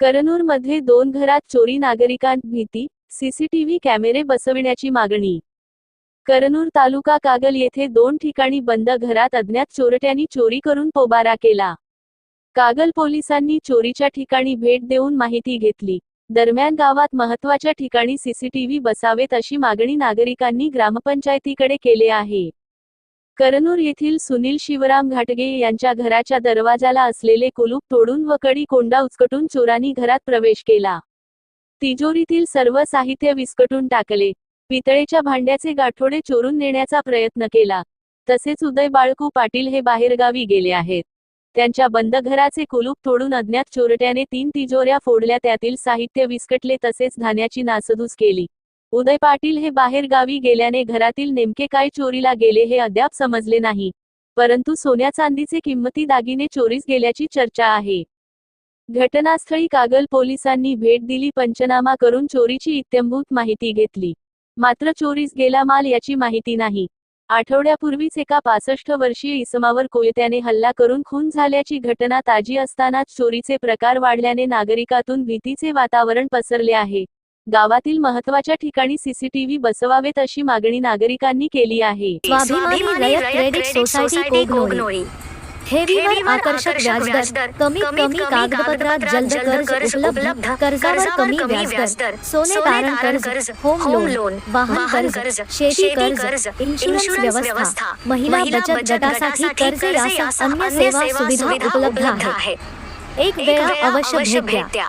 करनूरमध्ये दोन घरात चोरी नागरिकांत भीती सीसीटीव्ही कॅमेरे बसविण्याची मागणी. करनूर तालुका कागल येथे दोन ठिकाणी बंद घरात अज्ञात चोरट्यांनी चोरी करून पोबारा केला. कागल पोलिसांनी चोरीच्या ठिकाणी भेट देऊन माहिती घेतली. दरम्यान गावात महत्त्वाच्या ठिकाणी सीसीटीव्ही बसावेत अशी मागणी नागरिकांनी ग्रामपंचायतीकडे केले आहे. करनूर येथील सुनील शिवराम घाटगे यांच्या घराच्या दरवाजाला असलेले कुलूप तोडून व कडी कोंडा उचकटून चोरांनी घरात प्रवेश केला. तिजोरीतील सर्व साहित्य विस्कटून टाकले. पितळेच्या भांड्याचे गाठोडे चोरून नेण्याचा प्रयत्न केला. तसेच उदय बाळकू पाटील हे बाहेरगावी गेले आहेत. त्यांच्या बंद घराचे कुलूप तोडून अज्ञात चोरट्याने तीन तिजोऱ्या फोडल्या त्यातील साहित्य विस्कटले तसेच धान्याची नासधूस केली. उदय पाटील हे बाहेर गावी गेल्याने घरातील नेमके काय चोरीला गेले हे अद्याप समजले नाही. परंतु सोन्या चांदीचे किंमती दागिने चोरीस गेल्याची चर्चा आहे. घटनास्थळी कागल पोलिसांनी भेट दिली पंचनामा करून चोरीची इत्यंभूत माहिती घेतली. मात्र चोरीस गेला माल याची माहिती नाही. आठवड्यापूर्वीच एका पासष्ट वर्षीय इसमावर कोयत्याने हल्ला करून खून झाल्याची घटना ताजी असतानाच चोरीचे प्रकार वाढल्याने नागरिकातून भीतीचे वातावरण पसरले आहे. गावातील महत्त्वाच्या ठिकाणी सीसीटीव्ही बसवावेत अशी मागणी नागरिकांनी केली आहे. स्वाभिमानी रयत क्रेडिट सोसायटी कोगनोळी ठेवीवर आकर्षक व्याजदर. कमीत कमी कागदपत्रात जलद कर्ज उपलब्ध. कर्जावर कमी व्याजदर. सोने तारण कर्ज. Home loan. वाहन कर्ज. शेती कर्ज. इन्शुरन्स व्यवस्था. महिला बचत गटासाठी कर्ज यासह अन्य सेवा सुविधा उपलब्ध आहे. एक वेळा अवश्य भेट द्या.